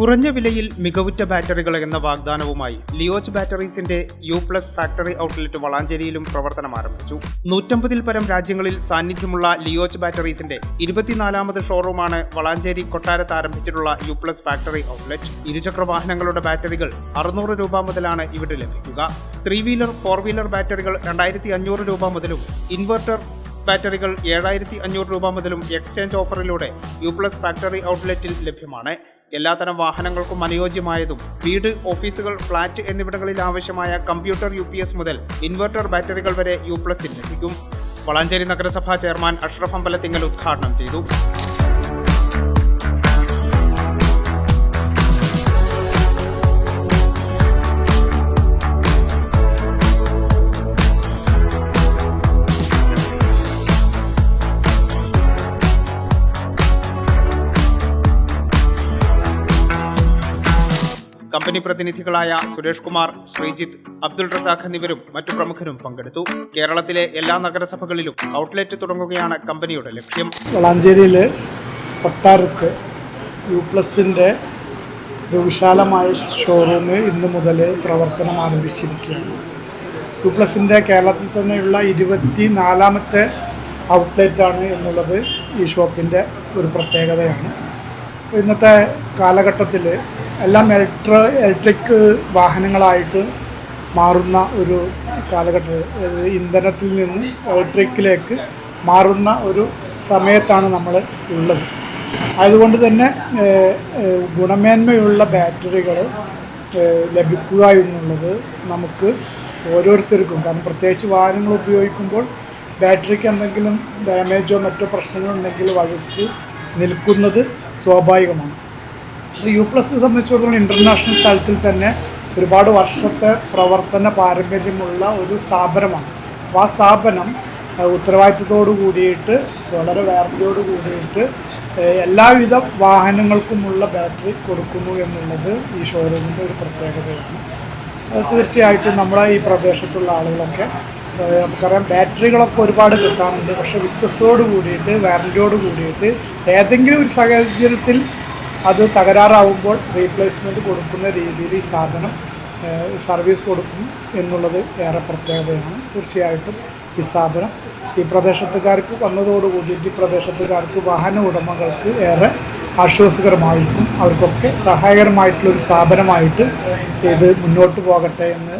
കുറഞ്ഞ വിലയിൽ മികവുറ്റ ബാറ്ററികൾ എന്ന വാഗ്ദാനവുമായി ലിയോച്ച് ബാറ്ററീസിന്റെ യു പ്ലസ് ഫാക്ടറി ഔട്ട്ലെറ്റ് വളാഞ്ചേരിയിലും പ്രവർത്തനം ആരംഭിച്ചു. നൂറ്റമ്പതിൽ പരം രാജ്യങ്ങളിൽ സാന്നിധ്യമുള്ള ലിയോച്ച് ബാറ്ററീസിന്റെ ഇരുപത്തിനാലാമത് ഷോറൂമാണ് വളാഞ്ചേരി കൊട്ടാരത്ത് ആരംഭിച്ചിട്ടുള്ള യു പ്ലസ് ഫാക്ടറി ഔട്ട്ലെറ്റ്. ഇരുചക്ര വാഹനങ്ങളുടെ ബാറ്ററികൾ അറുന്നൂറ് രൂപ മുതലാണ് ഇവിടെ ലഭിക്കുക. ത്രീ വീലർ ഫോർ വീലർ ബാറ്ററികൾ രണ്ടായിരത്തി അഞ്ഞൂറ് രൂപ മുതലും ഇൻവെർട്ടർ ബാറ്ററികൾ ഏഴായിരത്തി അഞ്ഞൂറ് രൂപ മുതലും എക്സ്ചേഞ്ച് ഓഫറിലൂടെ യു പ്ലസ് ഫാക്ടറി ഔട്ട്ലെറ്റിൽ ലഭ്യമാണ്. എല്ലാത്തരം വാഹനങ്ങൾക്കും അനുയോജ്യമായതും വീട് ഓഫീസുകൾ ഫ്ളാറ്റ് എന്നിവിടങ്ങളിൽ ആവശ്യമായ കമ്പ്യൂട്ടർ യു മുതൽ ഇൻവെർട്ടർ ബാറ്ററികൾ വരെ യു പ്ലസിൽ ലഭിക്കും. വളാഞ്ചേരി നഗരസഭാ ചെയർമാൻ അഷ്റഫ് അമ്പലത്തിങ്കൽ ഉദ്ഘാടനം ചെയ്തു. കമ്പനി പ്രതിനിധികളായ സുരേഷ് കുമാർ ശ്രീജിത്ത് അബ്ദുൾ റസാഖ് എന്നിവരും മറ്റു പ്രമുഖരും പങ്കെടുത്തു. കേരളത്തിലെ എല്ലാ നഗരസഭകളിലും ഔട്ട്ലെറ്റ് തുടങ്ങുകയാണ് കമ്പനിയുടെ ലക്ഷ്യം. വളാഞ്ചേരിയിലെ കൊട്ടാരത്ത് യു പ്ലസിന്റെ വിശാലമായ ഷോറൂം ഇന്ന് മുതൽ പ്രവർത്തനം ആരംഭിച്ചിരിക്കുകയാണ്. യു പ്ലസിന്റെ കേരളത്തിൽ തന്നെയുള്ള ഇരുപത്തി നാലാമത്തെ ഔട്ട്ലെറ്റാണ് എന്നുള്ളത് ഈ ഷോപ്പിന്റെ ഒരു പ്രത്യേകതയാണ്. ഇന്നത്തെ കാലഘട്ടത്തിൽ എല്ലാം ഇലക്ട്ര ഇലക്ട്രിക് വാഹനങ്ങളായിട്ട് മാറുന്ന ഒരു കാലഘട്ടത്തിൽ ഇന്ധനത്തിൽ നിന്ന് ഇലക്ട്രിക്കിലേക്ക് മാറുന്ന ഒരു സമയത്താണ് നമ്മൾ ഉള്ളത്. അതുകൊണ്ട് തന്നെ ഗുണമേന്മയുള്ള ബാറ്ററികൾ ലഭിക്കുക എന്നുള്ളത് നമുക്ക് ഓരോരുത്തർക്കും. കാരണം പ്രത്യേകിച്ച് വാഹനങ്ങൾ ഉപയോഗിക്കുമ്പോൾ ബാറ്ററിക്ക് എന്തെങ്കിലും ഡാമേജോ മറ്റോ പ്രശ്നങ്ങളുണ്ടെങ്കിൽ വഴുക്ക് നിൽക്കുന്നത് സ്വാഭാവികമാണ്. യു പ്ലസ് സംബന്ധിച്ചിടത്തോളം ഇന്റർനാഷണൽ തലത്തിൽ തന്നെ ഒരുപാട് വർഷത്തെ പ്രവർത്തന പാരമ്പര്യമുള്ള ഒരു സ്ഥാപനമാണ്. അപ്പോൾ ആ സ്ഥാപനം ഉത്തരവാദിത്തത്തോടു കൂടിയിട്ട് വളരെ വേർതിയോട് കൂടിയിട്ട് എല്ലാവിധ വാഹനങ്ങൾക്കുമുള്ള ബാറ്ററി കൊടുക്കുന്നു എന്നുള്ളത് ഈ ഷോറൂമിന്റെ ഒരു പ്രത്യേകതയാണ്. തീർച്ചയായിട്ടും നമ്മളെ ഈ പ്രദേശത്തുള്ള ആളുകളൊക്കെ നമുക്കറിയാം ബാറ്ററികളൊക്കെ ഒരുപാട് കിട്ടാറുണ്ട്. പക്ഷേ വിശ്വസത്തോട് കൂടിയിട്ട് വാറന്റിയോട് കൂടിയിട്ട് ഏതെങ്കിലും ഒരു സാഹചര്യത്തിൽ അത് തകരാറാവുമ്പോൾ റീപ്ലേസ്മെന്റ് കൊടുക്കുന്ന രീതിയിൽ ഈ സ്ഥാപനം സർവീസ് കൊടുക്കും എന്നുള്ളത് ഏറെ പ്രത്യേകതയാണ്. തീർച്ചയായിട്ടും ഈ സ്ഥാപനം ഈ പ്രദേശത്തുകാർക്ക് വന്നതോടുകൂടിയിട്ട് ഈ പ്രദേശത്തുകാർക്ക് വാഹന ഉടമകൾക്ക് ഏറെ ആശ്വാസകരമായിട്ടും അവർക്കൊക്കെ സഹായകരമായിട്ടുള്ളൊരു സ്ഥാപനമായിട്ട് ഇത് മുന്നോട്ട് പോകട്ടെ എന്ന്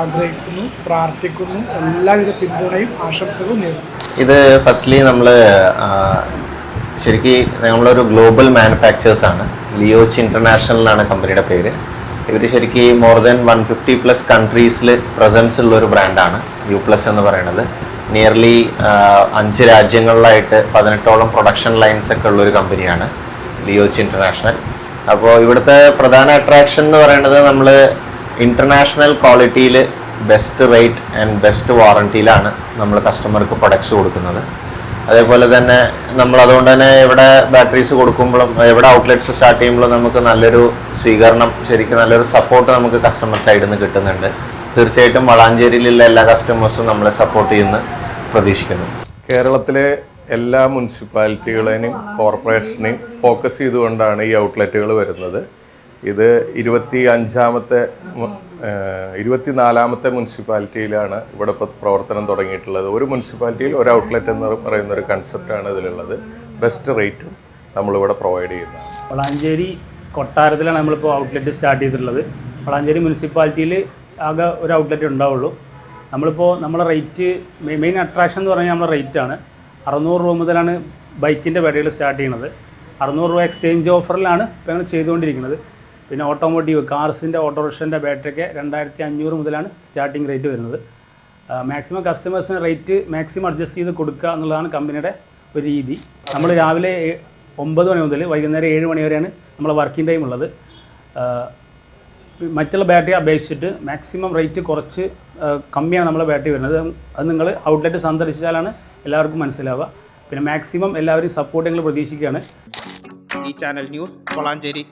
ആഗ്രഹിക്കുന്നു പ്രാർത്ഥിക്കുന്നു. എല്ലാവിധ പിന്തുണയും ആശംസകളും നേരുന്നു. ഇത് ഫസ്റ്റ്ലി നമ്മൾ ശരിക്കും നമ്മളൊരു ഗ്ലോബൽ മാനുഫാക്ചേഴ്സ് ആണ്. ലിയോച്ച് ഇന്റർനാഷണൽ ആണ് കമ്പനിയുടെ പേര്. ഇവർ ശരിക്കും more than one fifty plus കൺട്രീസിൽ presence ഉള്ള ഒരു ബ്രാൻഡാണ് യു പ്ലസ് എന്ന് പറയുന്നത്. നിയർലി അഞ്ച് രാജ്യങ്ങളിലായിട്ട് പതിനെട്ടോളം പ്രൊഡക്ഷൻ ലൈൻസ് ഒക്കെ ഉള്ളൊരു കമ്പനിയാണ് ലിയോച്ച് ഇന്റർനാഷണൽ അപ്പോൾ ഇവിടുത്തെ പ്രധാന അട്രാക്ഷൻ എന്ന് പറയുന്നത് നമ്മൾ ഇന്റർനാഷണൽ ക്വാളിറ്റിയിൽ ബെസ്റ്റ് റേറ്റ് ആൻഡ് ബെസ്റ്റ് വാറണ്ടിയിലാണ് നമ്മൾ കസ്റ്റമർക്ക് പ്രൊഡക്ട്സ് കൊടുക്കുന്നത്. അതേപോലെ തന്നെ നമ്മൾ അതുകൊണ്ട് തന്നെ എവിടെ ബാറ്ററീസ് കൊടുക്കുമ്പോഴും എവിടെ ഔട്ട്ലെറ്റ്സ് സ്റ്റാർട്ട് ചെയ്യുമ്പോഴും നമുക്ക് നല്ലൊരു സ്വീകരണം ശരിക്കും നല്ലൊരു സപ്പോർട്ട് നമുക്ക് കസ്റ്റമർ സൈഡിൽ നിന്ന് കിട്ടുന്നുണ്ട്. തീർച്ചയായിട്ടും വളാഞ്ചേരിയിലുള്ള എല്ലാ കസ്റ്റമേഴ്സും നമ്മളെ സപ്പോർട്ട് ചെയ്യുന്ന പ്രതീക്ഷിക്കുന്നു. കേരളത്തിലെ എല്ലാ മുനിസിപ്പാലിറ്റികളെയും കോർപ്പറേഷനെയും ഫോക്കസ് ചെയ്തുകൊണ്ടാണ് ഈ ഔട്ട്ലെറ്റുകൾ വരുന്നത്. ഇത് ഇരുപത്തി അഞ്ചാമത്തെ ഇരുപത്തിനാലാമത്തെ മുനിസിപ്പാലിറ്റിയിലാണ് ഇവിടെ ഇപ്പോൾ പ്രവർത്തനം തുടങ്ങിയിട്ടുള്ളത്. ഒരു മുനിസിപ്പാലിറ്റിയിൽ ഒരു ഔട്ട്ലെറ്റ് എന്ന് പറയുന്ന ഒരു കൺസെപ്റ്റാണ് ഇതിലുള്ളത്. ബെസ്റ്റ് റേറ്റും നമ്മളിവിടെ പ്രൊവൈഡ് ചെയ്യുന്നത് വളാഞ്ചേരി കൊട്ടാരത്തിലാണ് നമ്മളിപ്പോൾ ഔട്ട്ലെറ്റ് സ്റ്റാർട്ട് ചെയ്തിട്ടുള്ളത്. വളാഞ്ചേരി മുനിസിപ്പാലിറ്റിയിൽ ആകെ ഒരു ഔട്ട്ലെറ്റ് ഉണ്ടാവുള്ളൂ. നമ്മളിപ്പോൾ നമ്മുടെ റേറ്റ് മെയിൻ അട്രാക്ഷൻ എന്ന് പറഞ്ഞാൽ നമ്മുടെ റേറ്റാണ്. അറുന്നൂറ് രൂപ മുതലാണ് ബൈക്കിന്റെ ബാറ്ററികൾ സ്റ്റാർട്ട് ചെയ്യുന്നത്. അറുന്നൂറ് രൂപ എക്സ്ചേഞ്ച് ഓഫറിലാണ് ഇപ്പോൾ ഞങ്ങൾ ചെയ്തുകൊണ്ടിരിക്കുന്നത്. പിന്നെ ഓട്ടോമോട്ടീവ് കാർസിന്റെ ഓട്ടോറിക്ഷന്റെ ബാറ്ററിയൊക്കെ രണ്ടായിരത്തി അഞ്ഞൂറ് മുതലാണ് സ്റ്റാർട്ടിംഗ് റേറ്റ് വരുന്നത്. മാക്സിമം കസ്റ്റമേഴ്സിന് റേറ്റ് മാക്സിമം അഡ്ജസ്റ്റ് ചെയ്ത് കൊടുക്കുക എന്നുള്ളതാണ് കമ്പനിയുടെ ഒരു രീതി. നമ്മൾ രാവിലെ ഒമ്പത് മണി മുതൽ വൈകുന്നേരം ഏഴ് മണി വരെയാണ് നമ്മളെ വർക്കിംഗ് ടൈം ഉള്ളത്. മറ്റുള്ള ബാറ്ററി അപേക്ഷിച്ചിട്ട് മാക്സിമം റേറ്റ് കുറച്ച് കമ്മിയാണ് നമ്മളെ ബാറ്ററി വരുന്നത്. അത് നിങ്ങൾ ഔട്ട്ലെറ്റ് സന്ദർശിച്ചാലാണ് എല്ലാവർക്കും മനസ്സിലാവുക. പിന്നെ മാക്സിമം എല്ലാവരും സപ്പോർട്ട് ഞങ്ങൾ പ്രതീക്ഷിക്കുകയാണ്. ഈ ചാനൽ ന്യൂസ് വളാഞ്ചേരി.